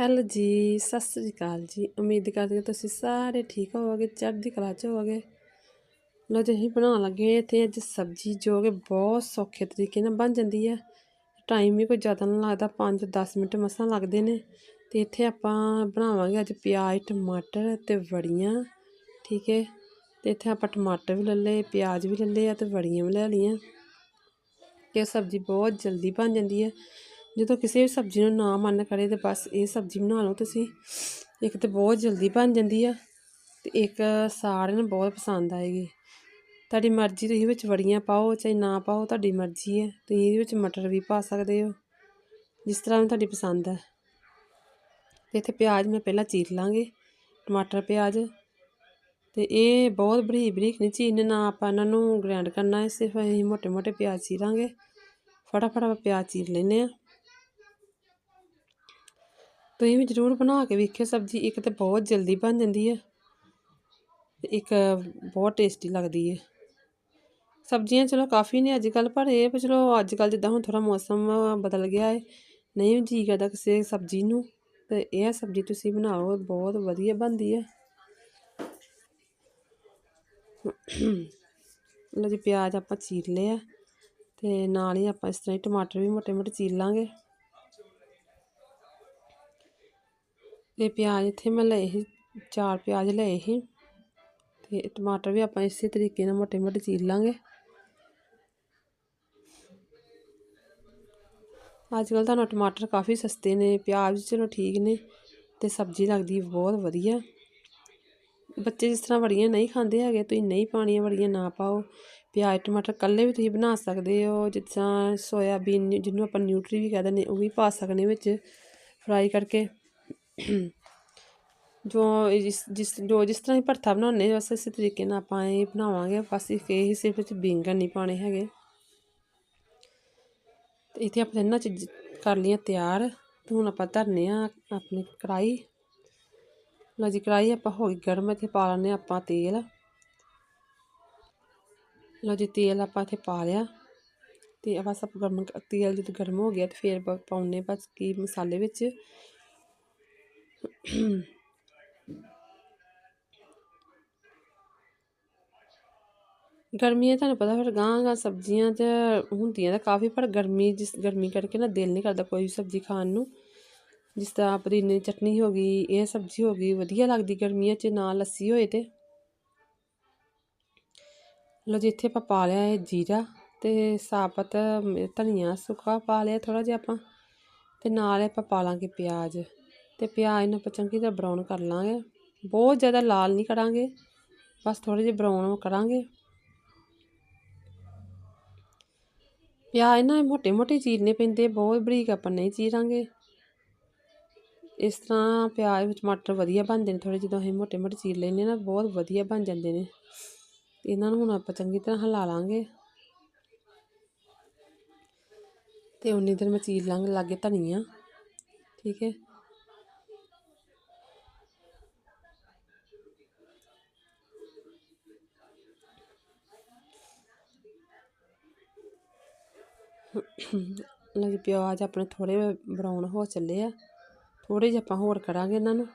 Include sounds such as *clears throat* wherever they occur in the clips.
Hello ਜੀ, ਸਤਿ ਸ੍ਰੀ ਅਕਾਲ ਜੀ। ਉਮੀਦ ਕਰਦੇ ਹਾਂ ਤੁਸੀਂ ਸਾਰੇ ਠੀਕ ਹੋਵੋਗੇ, ਚੜ੍ਹਦੀ ਕਲਾ 'ਚ ਹੋਵੋਗੇ। ਲੋ ਜੀ, ਅਸੀਂ ਬਣਾਉਣ ਲੱਗੇ ਇੱਥੇ ਅੱਜ ਸਬਜ਼ੀ ਜੋ ਕਿ ਬਹੁਤ ਸੌਖੇ ਤਰੀਕੇ ਨਾਲ ਬਣ ਜਾਂਦੀ ਹੈ। ਟਾਈਮ ਵੀ ਕੋਈ ਜ਼ਿਆਦਾ ਨਹੀਂ ਲੱਗਦਾ 5-10 ਮਿੰਟ ਮਸਾਂ ਲੱਗਦੇ ਨੇ। ਤੇ ਇੱਥੇ ਆਪਾਂ ਬਣਾਵਾਂਗੇ ਅੱਜ ਪਿਆਜ਼, ਟਮਾਟਰ ਤੇ ਵੜੀਆਂ, ਠੀਕ ਹੈ। ਤੇ ਇੱਥੇ ਆਪਾਂ ਟਮਾਟਰ ਵੀ ਲੈ ਲਏ, ਪਿਆਜ਼ ਵੀ ਲੈ ਲਏ, ਆ ਤੇ ਵੜੀਆਂ ਵੀ ਲੈ ਲਈਆਂ। ਇਹ ਸਬਜ਼ੀ ਬਹੁਤ ਜਲਦੀ ਬਣ ਜਾਂਦੀ ਹੈ। ਜਦੋਂ ਕਿਸੇ ਵੀ ਸਬਜ਼ੀ ਨੂੰ ਨਾ ਮੰਨ ਕਰੇ ਤੇ ਬਸ ਇਹ ਸਬਜ਼ੀ ਬਣਾ ਲਓ ਤੁਸੀਂ। ਇੱਕ ਤੇ ਬਹੁਤ ਜਲਦੀ ਬਣ ਜਾਂਦੀ ਆ ਤੇ ਇੱਕ ਸਾਰਿਆਂ ਨੂੰ ਬਹੁਤ ਪਸੰਦ ਆਏਗੀ। ਤੁਹਾਡੀ ਮਰਜ਼ੀ ਤੁਸੀਂ ਵਿੱਚ ਵੜੀਆਂ ਪਾਓ, ਚਾਹੇ ਨਾ ਪਾਓ, ਤੁਹਾਡੀ ਮਰਜ਼ੀ ਹੈ ਤੁਸੀਂ ਇਹਦੇ ਵਿੱਚ ਮਟਰ ਵੀ ਪਾ ਸਕਦੇ ਹੋ, ਜਿਸ ਤਰ੍ਹਾਂ ਵੀ ਤੁਹਾਡੀ ਪਸੰਦ ਹੈ ਤੇ ਇੱਥੇ ਪਿਆਜ਼ ਮੈਂ ਪਹਿਲਾਂ ਚੀਰ ਲਾਂਗੇ, ਟਮਾਟਰ, ਪਿਆਜ਼। ਤੇ ਇਹ ਬਹੁਤ ਬਰੀਕ ਬਰੀਕ ਨਹੀਂ ਚੀਰਨਾ ਆਪਾਂ ਇਹਨਾਂ ਨੂੰ ਗ੍ਰੈਂਡ ਕਰਨਾ ਹੈ ਸਿਰਫ ਅਸੀਂ ਮੋਟੇ ਮੋਟੇ ਪਿਆਜ਼ ਚੀਰਾਂਗੇ। ਫਟਾਫਟ ਆਪਾਂ ਪਿਆਜ਼ ਚੀਰ ਲੈਨੇ ਆ ਤੁਸੀਂ ਵੀ ਜ਼ਰੂਰ ਬਣਾ ਕੇ ਵੇਖਿਓ, ਸਬਜ਼ੀ ਇੱਕ ਤਾਂ ਬਹੁਤ ਜਲਦੀ ਬਣ ਜਾਂਦੀ ਹੈ ਤੇ ਇੱਕ ਬਹੁਤ ਟੇਸਟੀ ਲੱਗਦੀ ਹੈ। ਸਬਜ਼ੀਆਂ ਚਲੋ ਕਾਫੀ ਨੇ ਅੱਜ ਕੱਲ ਪਰ ਇਹ ਚਲੋ ਅੱਜ ਕੱਲ ਜਿੱਦਾਂ ਹੁਣ ਥੋੜਾ ਮੌਸਮ ਬਦਲ ਗਿਆ ਹੈ, ਨਹੀਂ ਜੀ ਕਰਦਾ ਕਿਸੇ ਸਬਜ਼ੀ ਨੂੰ, ਤੇ ਇਹ ਸਬਜ਼ੀ ਤੁਸੀਂ ਬਣਾਓ, ਬਹੁਤ ਵਧੀਆ ਬਣਦੀ ਹੈ। ਲੋ ਜੀ ਪਿਆਜ਼ ਆਪਾਂ ਚੀਰ ਲਿਆ ਤੇ ਨਾਲ ਹੀ ਆਪਾਂ ਇਸ ਤਰ੍ਹਾਂ ਹੀ ਟਮਾਟਰ ਵੀ ਮੋਟੇ ਮੋਟੇ ਚੀਰ ਲਾਂਗੇ। ਅਤੇ ਪਿਆਜ਼ ਇੱਥੇ ਮੈਂ ਲਏ ਸੀ, ਚਾਰ ਪਿਆਜ਼ ਲਏ ਸੀ ਅਤੇ ਟਮਾਟਰ ਵੀ ਆਪਾਂ ਇਸੇ ਤਰੀਕੇ ਨਾਲ ਮੋਟੇ ਮੋਟੇ ਚੀਰ ਲਾਂਗੇ। ਅੱਜ ਕੱਲ੍ਹ ਤੁਹਾਨੂੰ ਟਮਾਟਰ ਕਾਫੀ ਸਸਤੇ ਨੇ, ਪਿਆਜ਼ ਚਲੋ ਠੀਕ ਨੇ ਤੇ ਸਬਜ਼ੀ ਲੱਗਦੀ ਬਹੁਤ ਵਧੀਆ। ਬੱਚੇ ਜਿਸ ਤਰ੍ਹਾਂ ਵੜੀਆਂ ਨਹੀਂ ਖਾਂਦੇ ਹੈਗੇ, ਤੁਸੀਂ ਨਹੀਂ ਪਾਣੀਆਂ ਵੜੀਆਂ ਨਾ ਪਾਓ। ਪਿਆਜ਼, ਟਮਾਟਰ ਕੱਲੇ ਵੀ ਤੁਸੀਂ ਬਣਾ ਸਕਦੇ ਹੋ ਜਿੱਦਾਂ ਸੋਇਆਬੀਨ ਜਿਹਨੂੰ ਆਪਾਂ ਨਿਊਟਰੀ ਵੀ ਕਹਿੰਦੇ ਨੇ, ਉਹ ਵੀ ਪਾ ਸਕਦੇ ਵਿੱਚ ਫਰਾਈ ਕਰਕੇ। *clears throat* ਜੋ ਜਿਸ ਜਿਸ, ਜੋ ਜਿਸ ਤਰ੍ਹਾਂ ਹੀ ਭਰਥਾ ਬਣਾਉਂਦੇ ਬਸ ਇਸੇ ਤਰੀਕੇ ਨਾਲ ਆਪਾਂ ਇਹ ਬਣਾਵਾਂਗੇ। ਬਸ ਇਹ ਹੀ ਸਿਰਫ ਵਿੱਚ ਬੈਂਗਣ ਨਹੀਂ ਪਾਣੇ ਹੈਗੇ। ਤੇ ਇੱਥੇ ਆਪਾਂ ਇਹਨਾਂ ਚੀਜ਼ ਕਰ ਲਈਆਂ ਤਿਆਰ। ਤੇ ਹੁਣ ਆਪਾਂ ਧਰਨੇ ਆ ਆਪਣੀ ਕੜਾਈ ਲਓ ਜੀ ਕੜਾਈ ਆਪਾਂ ਹੋ ਗਈ ਗਰਮ, ਇੱਥੇ ਪਾ ਲੈਣੇ ਆਪਾਂ ਤੇਲ। ਲਓ ਜੀ, ਤੇਲ ਆਪਾਂ ਇੱਥੇ ਪਾ ਲਿਆ। ਤੇ ਆਪਾਂ ਗਰਮ, ਤੇਲ ਜਦੋਂ ਗਰਮ ਹੋ ਗਿਆ ਤੇ ਫਿਰ ਪਾਉਣੇ ਬਸ ਕੀ ਮਸਾਲੇ ਵਿੱਚ। *clears throat* ਗਰਮੀਆਂ ਤੁਹਾਨੂੰ ਪਤਾ ਫਿਰ ਗਾਂ ਗਾਂ ਸਬਜ਼ੀਆਂ ਤੇ ਹੁੰਦੀਆਂ ਤਾਂ ਕਾਫੀ, ਪਰ ਗਰਮੀ ਜਿਸ, ਗਰਮੀ ਕਰਕੇ ਨਾ ਦਿਲ ਨਹੀਂ ਕਰਦਾ ਕੋਈ ਵੀ ਸਬਜ਼ੀ ਖਾਣ ਨੂੰ। ਜਿਸ ਤਰ੍ਹਾਂ ਪੁਦੀਨੇ ਦੀ ਚਟਨੀ ਹੋ ਗਈ, ਇਹ ਸਬਜ਼ੀ ਹੋ ਗਈ, ਵਧੀਆ ਲੱਗਦੀ ਗਰਮੀਆਂ 'ਚ ਨਾਲ ਲੱਸੀ ਹੋਏ ਤੇ। ਲੋ ਜੀ, ਇੱਥੇ ਆਪਾਂ ਪਾ ਲਿਆ ਇਹ ਜੀਰਾ ਤੇ ਸਾਬਤ ਧਨੀਆ ਸੁੱਕਾ ਪਾ ਲਿਆ ਥੋੜਾ ਜਿਹਾ ਆਪਾਂ ਤੇ ਨਾਲ ਆਪਾਂ ਪਾ ਲਾਂਗੇ ਪਿਆਜ਼। ਤੇ ਪਿਆਜ਼ ਨੂੰ ਆਪਾਂ ਚੰਗੀ ਤਰ੍ਹਾਂ ਬਰਾਊਨ ਕਰ ਲਾਂਗੇ। ਬਹੁਤ ਜ਼ਿਆਦਾ ਲਾਲ ਨਹੀਂ ਕਰਾਂਗੇ। ਬਸ ਥੋੜੇ ਜਿਹਾ ਬਰਾਊਨ ਕਰਾਂਗੇ। ਪਿਆਜ਼ ਨਾ ਮੋਟੇ ਮੋਟੇ ਚੀਰਨੇ ਪੈਂਦੇ, ਬਹੁਤ ਬਰੀਕ ਆਪਾਂ ਨਹੀਂ ਚੀਰਾਂਗੇ। ਇਸ ਤਰ੍ਹਾਂ ਪਿਆਜ਼ ਵਿੱਚ ਟਮਾਟਰ ਵਧੀਆ ਬਣਦੇ ਨੇ ਥੋੜੇ ਜਦੋਂ ਅਸੀਂ ਮੋਟੇ ਮੋਟੇ ਚੀਰ ਲੈਨੇ ਨਾ, ਬਹੁਤ ਵਧੀਆ ਬਣ ਜਾਂਦੇ ਨੇ। ਇਹਨਾਂ ਨੂੰ ਹੁਣ ਆਪਾਂ ਚੰਗੀ ਤਰ੍ਹਾਂ ਹਿਲਾ ਲਾਂਗੇ। ਤੇ ਉਨੀ ਦਿਨ ਮੈਂ ਚੀਰ ਲਾਂਗੇ, ਲਾਗੇ ਧਨੀਆ। ਠੀਕ ਹੈ। ਲਓ ਪਿਆਜ਼ ਆਪਣੇ ਥੋੜੇ ਬਰਾਊਨ ਹੋ ਚੱਲੇ ਆ। ਥੋੜ੍ਹੇ ਜਿਹਾ ਆਪਾਂ ਹੋਰ ਕਰਾਂਗੇ ਇਹਨਾਂ ਨੂੰ।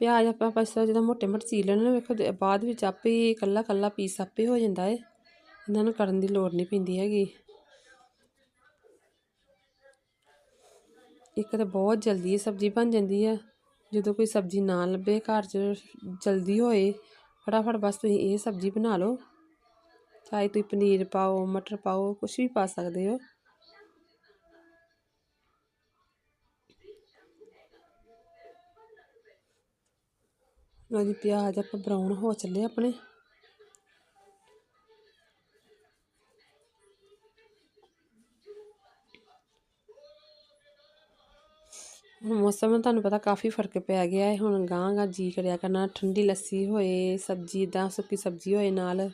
ਪਿਆਜ਼ ਆਪਾਂ ਬਸ ਜਦੋਂ ਮੋਟੇ ਮੋਟੇ ਚੀਰ ਲੈਣੇ ਵੇਖੋ ਬਾਅਦ ਵਿੱਚ ਆਪੇ ਇਕੱਲਾ ਕੱਲਾ ਪੀਸ ਆਪੇ ਹੋ ਜਾਂਦਾ ਏ। ਇਹਨਾਂ ਨੂੰ ਕਰਨ ਦੀ ਲੋੜ ਨਹੀਂ ਪੈਂਦੀ ਹੈਗੀ। ਇੱਕ ਤਾਂ ਬਹੁਤ ਜਲਦੀ ਇਹ ਸਬਜ਼ੀ ਬਣ ਜਾਂਦੀ ਹੈ ਜਦੋਂ ਕੋਈ ਸਬਜ਼ੀ ਨਾ ਲੱਭੇ, ਘਰ 'ਚ ਜਲਦੀ ਹੋਏ, ਫਟਾਫਟ ਬਸ ਤੁਸੀਂ ਇਹ ਸਬਜ਼ੀ ਬਣਾ ਲਓ। ਚਾਹੇ ਤੁਸੀਂ ਪਨੀਰ ਪਾਓ, ਮਟਰ ਪਾਓ ਕੁਝ ਵੀ ਪਾ ਸਕਦੇ ਹੋ। ਲਓ ਜੀ, ਪਿਆਜ਼ ਆਪਾਂ ਬਰਾਊਨ ਹੋ ਚੱਲੇ ਆਪਣੇ। ਹੁਣ ਮੌਸਮ ਤੁਹਾਨੂੰ ਪਤਾ ਕਾਫੀ ਫ਼ਰਕ ਪੈ ਗਿਆ ਹੈ। ਹੁਣ ਗਾਂ ਗਾਂ ਜੀ ਕਰਿਆ ਕਰਨਾ ਠੰਡੀ ਲੱਸੀ ਹੋਏ, ਸਬਜ਼ੀ ਦਾ ਸੁੱਕੀ ਸਬਜ਼ੀ ਹੋਏ ਨਾਲ,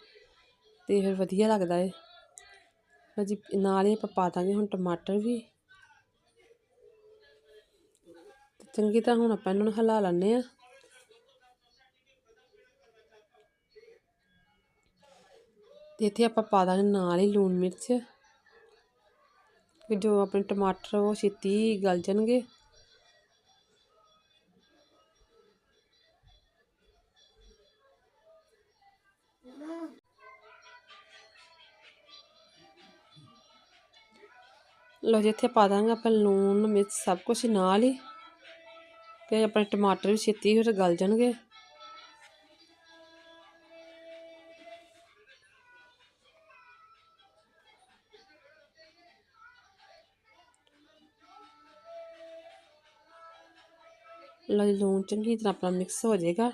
ਤੇ ਫਿਰ ਵਧੀਆ ਲੱਗਦਾ ਹੈ ਜੀ, ਨਾਲ ਹੀ ਆਪਾਂ ਪਾ ਦਾਂਗੇ ਹੁਣ ਟਮਾਟਰ ਵੀ। ਚੰਗੀ ਤਰ੍ਹਾਂ ਹੁਣ ਆਪਾਂ ਇਹਨਾਂ ਨੂੰ ਹਿਲਾ ਲੈਣੇ ਆ ਤੇ ਇੱਥੇ ਆਪਾਂ ਪਾ ਦਾਂਗੇ ਨਾਲ ਹੀ ਲੂਣ ਮਿਰਚ ਕਿ ਜੋ ਆਪਣੇ ਟਮਾਟਰ ਉਹ ਛੇਤੀ ਗਲ ਜਾਣਗੇ। ਲੋ ਜੀ, ਇੱਥੇ ਪਾ ਦਾਂਗੇ ਆਪਾਂ ਲੂਣ, ਮਿਰਚ, ਸਭ ਕੁਝ ਨਾਲ ਹੀ। ਤੇ ਆਪਣੇ ਟਮਾਟਰ ਵੀ ਛੇਤੀ ਫਿਰ ਗਲ ਜਾਣਗੇ। ਲੋ ਜੀ, ਲੂਣ ਚੰਗੀ ਤਰ੍ਹਾਂ ਆਪਣਾ ਮਿਕਸ ਹੋ ਜਾਏਗਾ।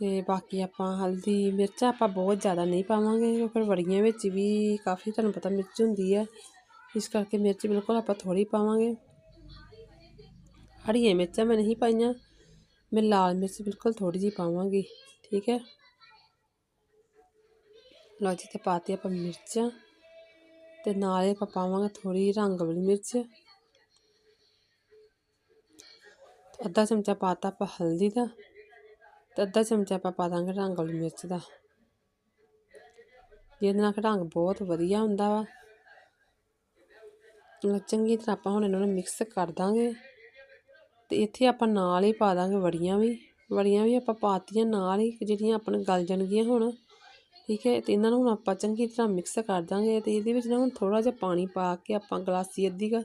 ਤੇ ਬਾਕੀ ਆਪਾਂ ਹਲਦੀ ਮਿਰਚਾਂ ਆਪਾਂ ਬਹੁਤ ਜ਼ਿਆਦਾ ਨਹੀਂ ਪਾਵਾਂਗੇ ਫਿਰ ਵੜੀਆਂ ਵਿੱਚ ਵੀ ਕਾਫੀ ਤੁਹਾਨੂੰ ਪਤਾ ਮਿਰਚ ਹੁੰਦੀ ਹੈ। ਇਸ ਕਰਕੇ ਮਿਰਚ ਬਿਲਕੁਲ ਆਪਾਂ ਥੋੜੀ ਪਾਵਾਂਗੇ। ਹਰੀਆਂ ਮਿਰਚਾਂ ਮੈਂ ਨਹੀਂ ਪਾਈਆਂ, ਮੈਂ ਲਾਲ ਮਿਰਚ ਬਿਲਕੁਲ ਥੋੜੀ ਜਿਹੀ ਪਾਵਾਂਗੀ, ਠੀਕ ਹੈ। ਲਓ ਜੀ, ਤੇ ਪਾਤੀ ਆਪਾਂ ਮਿਰਚਾਂ, ਤੇ ਨਾਲ ਆਪਾਂ ਪਾਵਾਂਗੇ ਥੋੜੀ ਰੰਗ ਵਾਲੀ ਮਿਰਚ। ਅੱਧਾ ਚਮਚਾ ਪਾਤਾ ਆਪਾਂ ਹਲਦੀ ਦਾ। ਤੇ ਅੱਧਾ ਚਮਚਾ ਆਪਾਂ ਪਾ ਦਾਂਗੇ ਰੰਗ ਵਾਲੀ ਮਿਰਚ ਦਾ ਜਿਹਦੇ ਨਾਲ ਰੰਗ ਬਹੁਤ ਵਧੀਆ ਹੁੰਦਾ ਵਾ ਚੰਗੀ ਤਰ੍ਹਾਂ ਆਪਾਂ ਹੁਣ ਇਹਨਾਂ ਨੂੰ ਮਿਕਸ ਕਰ ਦਾਂਗੇ ਤੇ ਇੱਥੇ ਆਪਾਂ ਨਾਲ ਹੀ ਪਾ ਦਾਂਗੇ ਵੜੀਆਂ ਵੀ ਵੜੀਆਂ ਵੀ ਆਪਾਂ ਪਾਤੀਆਂ ਨਾਲ ਹੀ ਜਿਹੜੀਆਂ ਆਪਾਂ ਗਲ ਜਾਣਗੀਆਂ ਹੁਣ ਠੀਕ ਹੈ ਤੇ ਇਹਨਾਂ ਨੂੰ ਹੁਣ ਆਪਾਂ ਚੰਗੀ ਤਰ੍ਹਾਂ ਮਿਕਸ ਕਰ ਦਾਂਗੇ ਤੇ ਇਹਦੇ ਵਿੱਚ ਨਾ ਹੁਣ ਥੋੜਾ ਜਿਹਾ ਪਾਣੀ ਪਾ ਕੇ ਆਪਾਂ ਗਲਾਸੀ ਅੱਧੀ ਕ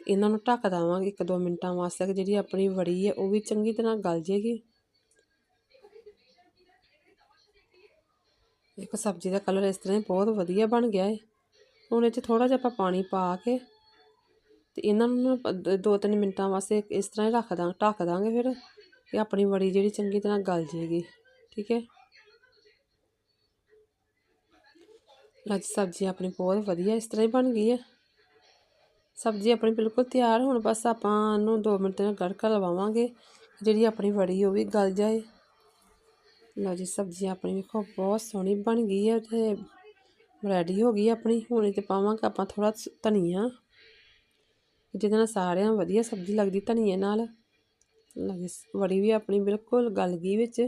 ਇਹਨਾਂ ਨੂੰ ਢੱਕ ਦਾਵਾਂਗੇ ਇੱਕ ਦੋ ਮਿੰਟਾਂ ਵਾਸਤੇ ਜਿਹੜੀ ਆਪਣੀ ਵੜੀ ਹੈ ਉਹ ਵੀ ਚੰਗੀ ਤਰ੍ਹਾਂ ਗਲ ਜੇਗੀ ਇੱਕ ਸਬਜ਼ੀ ਦਾ ਕਲਰ ਇਸ ਤਰ੍ਹਾਂ ਹੀ ਬਹੁਤ ਵਧੀਆ ਬਣ ਗਿਆ ਹੈ ਹੁਣ ਇਹ 'ਚ ਥੋੜਾ ਜਿਹਾ ਆਪਾਂ ਪਾਣੀ ਪਾ ਕੇ ਤੇ ਇਹਨਾਂ ਨੂੰ ਦੋ ਤਿੰਨ ਮਿੰਟਾਂ ਵਾਸਤੇ ਇਸ ਤਰ੍ਹਾਂ ਹੀ ਰੱਖ ਦਾਂ, ਢੱਕ ਦਾਂਗੇ ਫਿਰ ਇਹ ਆਪਣੀ ਵੜੀ ਜਿਹੜੀ ਚੰਗੀ ਤਰ੍ਹਾਂ ਗਲ ਜੇਗੀ, ਠੀਕ ਹੈ ਅੱਜ ਸਬਜ਼ੀ ਆਪਣੀ ਬਹੁਤ ਵਧੀਆ ਇਸ ਤਰ੍ਹਾਂ ਹੀ ਬਣ ਗਈ ਹੈ ਸਬਜ਼ੀ ਆਪਣੀ ਬਿਲਕੁਲ ਤਿਆਰ, ਹੁਣ ਬਸ ਆਪਾਂ ਇਹਨੂੰ 2 ਮਿੰਟ ਨਾਲ ਗੜਕਾ ਲਵਾਵਾਂਗੇ। ਜਿਹੜੀ ਆਪਣੀ ਵੜੀ ਉਹ ਵੀ ਗਲ ਜਾਏ। ਲਓ ਜੀ ਸਬਜ਼ੀ ਆਪਣੀ ਵੇਖੋ, ਬਹੁਤ ਸੋਹਣੀ ਬਣ ਗਈ ਹੈ ਤੇ ਰੈਡੀ ਹੋ ਗਈ ਆਪਣੀ। ਹੁਣ ਤੇ ਪਾਵਾਂਗੇ ਆਪਾਂ ਥੋੜਾ ਧਨੀਆ। ਜਿਹਦੇ ਨਾਲ ਸਾਰਿਆਂ ਵਧੀਆ ਸਬਜ਼ੀ ਲੱਗਦੀ ਧਨੀਏ ਨਾਲ। ਲੱਗੇ ਵੜੀ ਵੀ ਆਪਣੀ ਬਿਲਕੁਲ ਗਲ ਗਈ ਵਿੱਚ।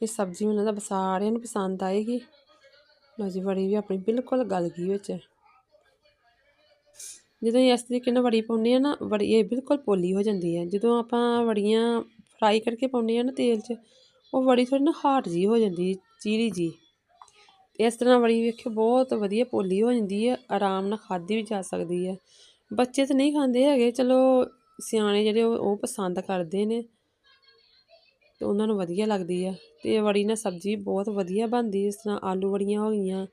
ਇਹ ਸਬਜ਼ੀ ਮੈਨੂੰ ਤਾਂ ਸਾਰਿਆਂ ਨੂੰ ਪਸੰਦ ਆਏਗੀ। ਲਓ ਜੀ, ਵੜੀ ਵੀ ਆਪਣੀ ਬਿਲਕੁਲ ਗਲ ਗਈ ਵਿੱਚ। ਜਦੋਂ ਇਸ ਤਰੀਕੇ ਨਾਲ ਵੜੀ ਪਾਉਂਦੇ ਹਾਂ ਨਾ, ਵੜੀ ਇਹ ਬਿਲਕੁਲ ਪੋਲੀ ਹੋ ਜਾਂਦੀ ਹੈ। ਜਦੋਂ ਆਪਾਂ ਵੜੀਆਂ ਫਰਾਈ ਕਰਕੇ ਪਾਉਂਦੇ ਹਾਂ ਨਾ ਤੇਲ 'ਚ, ਉਹ ਵੜੀ ਥੋੜ੍ਹੀ ਨਾ ਹਾਰਡ ਜੀ ਹੋ ਜਾਂਦੀ, ਚੀਰੀ ਜੀ ਇਸ ਤਰ੍ਹਾਂ ਵੜੀ ਵੇਖਿਓ ਬਹੁਤ ਵਧੀਆ ਪੋਲੀ ਹੋ ਜਾਂਦੀ ਹੈ, ਆਰਾਮ ਨਾਲ ਖਾਧੀ ਵੀ ਜਾ ਸਕਦੀ ਹੈ। ਬੱਚੇ ਤਾਂ ਨਹੀਂ ਖਾਂਦੇ ਹੈਗੇ, ਚਲੋ ਸਿਆਣੇ ਜਿਹੜੇ ਉਹ ਪਸੰਦ ਕਰਦੇ ਨੇ, ਤੇ ਉਹਨਾਂ ਨੂੰ ਵਧੀਆ ਲੱਗਦੀ ਆ ਤੇ ਵੜੀ ਨਾਲ ਸਬਜ਼ੀ ਬਹੁਤ ਵਧੀਆ ਬਣਦੀ ਜਿਸ ਤਰ੍ਹਾਂ ਆਲੂ ਵੜੀਆਂ ਹੋ ਗਈਆਂ,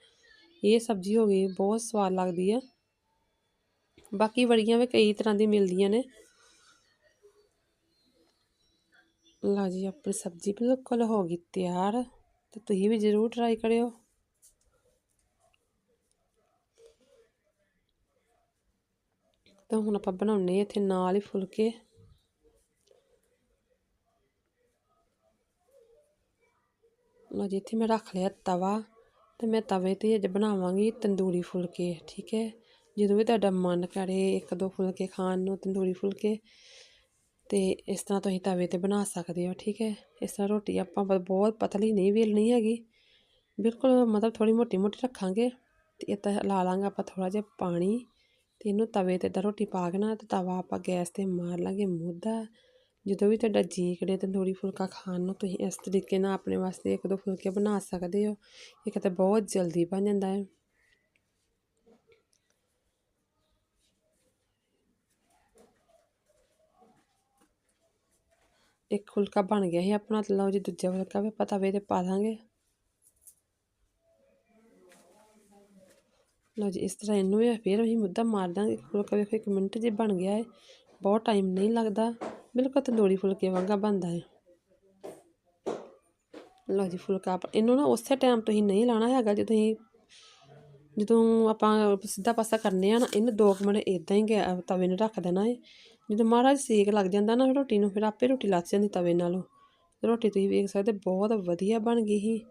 ਇਹ ਸਬਜ਼ੀ ਹੋ ਗਈ, ਬਹੁਤ ਸਵਾਦ ਲੱਗਦੀ ਆ ਬਾਕੀ ਵੜੀਆਂ ਵੀ ਕਈ ਤਰ੍ਹਾਂ ਦੀ ਮਿਲਦੀਆਂ ਨੇ। ਲਾ ਜੀ, ਆਪਣੀ ਸਬਜ਼ੀ ਬਿਲਕੁਲ ਹੋ ਗਈ ਤਿਆਰ, ਤੇ ਤੁਸੀਂ ਵੀ ਜ਼ਰੂਰ ਟਰਾਈ ਕਰਿਓ। ਤਾਂ ਹੁਣ ਆਪਾਂ ਬਣਾਉਣੇ ਇੱਥੇ ਨਾਲ ਹੀ ਫੁਲਕੇ। ਲੋ ਜੀ, ਇੱਥੇ ਮੈਂ ਰੱਖ ਲਿਆ ਤਵਾ, ਤੇ ਮੈਂ ਤਵੇ ਤੇ ਅੱਜ ਬਣਾਵਾਂਗੀ ਤੰਦੂਰੀ ਫੁਲਕੇ, ਠੀਕ ਹੈ? ਜਦੋਂ ਵੀ ਤੁਹਾਡਾ ਮਨ ਕਰੇ ਇੱਕ ਦੋ ਫੁਲਕੇ ਖਾਣ ਨੂੰ, ਤੰਦੂਰੀ ਫੁਲਕੇ, ਤੇ ਇਸ ਤਰ੍ਹਾਂ ਤੁਸੀਂ ਤਵੇ ਤੇ ਬਣਾ ਸਕਦੇ ਹੋ, ਠੀਕ ਹੈ? ਇਸ ਤਰ੍ਹਾਂ ਰੋਟੀ ਆਪਾਂ ਬਹੁਤ ਪਤਲੀ ਨਹੀਂ ਵੇਲਣੀ ਹੈਗੀ। ਬਿਲਕੁਲ ਮਤਲਬ ਥੋੜੀ ਮੋਟੀ ਮੋਟੀ ਰੱਖਾਂਗੇ ਤੇ ਇਹ ਤਾਂ ਲਾ ਲਾਂਗੇ ਆਪਾਂ ਥੋੜਾ ਜਿਹਾ ਪਾਣੀ ਤੇ ਇਹਨੂੰ ਤਵੇ ਤੇ ਦਾ ਰੋਟੀ ਪਾ ਕੇ ਨਾ ਤੇ ਤਵਾ ਆਪਾਂ ਗੈਸ ਤੇ ਮਾਰ ਲਾਂਗੇ ਮੁੱਦਾ ਜਦੋਂ ਵੀ ਤੁਹਾਡਾ ਜੀ ਕਰੇ ਤੰਦੂਰੀ ਫੁਲਕਾ ਖਾਣ ਨੂੰ, ਤੁਸੀਂ ਇਸ ਤਰੀਕੇ ਨਾਲ ਆਪਣੇ ਵਾਸਤੇ ਇੱਕ ਦੋ ਫੁਲਕੇ ਬਣਾ ਸਕਦੇ ਹੋ। ਇੱਕ ਤਾਂ ਬਹੁਤ ਜਲਦੀ ਬਣ ਜਾਂਦਾ ਹੈ। ਇੱਕ ਫੁਲਕਾ ਬਣ ਗਿਆ ਸੀ ਆਪਣਾ, ਤੇ ਲਓ ਜੀ ਦੂਜਾ ਫੁਲਕਾ ਵੀ ਆਪਾਂ ਤਵੇ ਤੇ ਪਾ ਦਾਂਗੇ। ਲਓ ਜੀ, ਇਸ ਤਰ੍ਹਾਂ ਇਹਨੂੰ ਵੀ ਫੇਰ ਅਸੀਂ ਮੁੱਦਾ ਮਾਰ ਦਾਂਗੇ। ਫੁਲਕਾ ਵੇਖੋ, ਇੱਕ ਮਿੰਟ ਜੇ ਬਣ ਗਿਆ ਹੈ ਬਹੁਤ ਟਾਈਮ ਨਹੀਂ ਲੱਗਦਾ। ਬਿਲਕੁਲ ਤੰਦੂਰੀ ਫੁਲਕੇ ਵਾਂਗਾ ਬਣਦਾ ਹੈ ਲਓ ਜੀ, ਫੁਲਕਾ ਇਹਨੂੰ ਨਾ ਉਸੇ ਟਾਈਮ ਤੁਸੀਂ ਨਹੀਂ ਲਾਣਾ ਹੈਗਾ, ਜੇ ਤੁਸੀਂ, ਜਦੋਂ ਆਪਾਂ ਸਿੱਧਾ ਪਾਸਾ ਕਰਨੇ ਆ ਨਾ, ਇਹਨੂੰ 2 ਮਿੰਟ ਇਦਾਂ ਹੀ ਤਵੇ ਨੂੰ ਰੱਖ ਦੇਣਾ ਹੈ ਜਦੋਂ ਮਹਾਰਾਜ ਸੇਕ ਲੱਗ ਜਾਂਦਾ ਨਾ ਰੋਟੀ ਨੂੰ, ਫਿਰ ਆਪੇ ਰੋਟੀ ਲੱਗ ਜਾਂਦੀ ਤਵੇ ਨਾਲੋਂ। ਰੋਟੀ ਤੁਸੀਂ ਵੇਖ ਸਕਦੇ ਬਹੁਤ ਵਧੀਆ ਬਣ ਗਈ ਸੀ।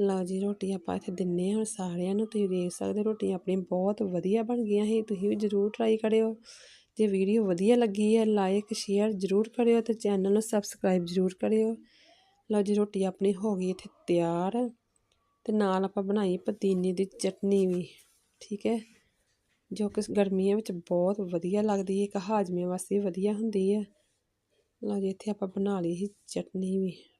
ਲਓ ਜੀ, ਰੋਟੀ ਆਪਾਂ ਇੱਥੇ ਦਿੰਨੇ ਹਾਂ ਹੁਣ ਸਾਰਿਆਂ ਨੂੰ, ਤੁਸੀਂ ਵੇਖ ਸਕਦੇ ਰੋਟੀ ਆਪਣੀ ਬਹੁਤ ਵਧੀਆ ਬਣ ਗਈਆਂ ਸੀ। ਤੁਸੀਂ ਵੀ ਜ਼ਰੂਰ ਟਰਾਈ ਕਰਿਓ। ਜੇ ਵੀਡੀਓ ਵਧੀਆ ਲੱਗੀ ਹੈ ਲਾਈਕ ਸ਼ੇਅਰ ਜ਼ਰੂਰ ਕਰਿਓ ਤੇ ਚੈਨਲ ਨੂੰ ਸਬਸਕ੍ਰਾਈਬ ਜ਼ਰੂਰ ਕਰਿਓ। ਲਓ ਜੀ, ਰੋਟੀ ਆਪਣੀ ਹੋ ਗਈ ਇੱਥੇ ਤਿਆਰ। ਤੇ ਨਾਲ ਆਪਾਂ ਬਣਾਈ ਪੁਦੀਨੇ ਦੀ ਚਟਨੀ ਵੀ, ਠੀਕ ਹੈ। ਜੋ ਕਿ ਗਰਮੀਆਂ ਵਿੱਚ ਬਹੁਤ ਵਧੀਆ ਲੱਗਦੀ ਹੈ, ਇੱਕ ਹਾਜ਼ਮੇ ਵਾਸਤੇ ਵਧੀਆ ਹੁੰਦੀ ਹੈ। ਲਓ ਜੀ, ਇੱਥੇ ਆਪਾਂ ਬਣਾ ਲਈ ਸੀ ਚਟਨੀ ਵੀ।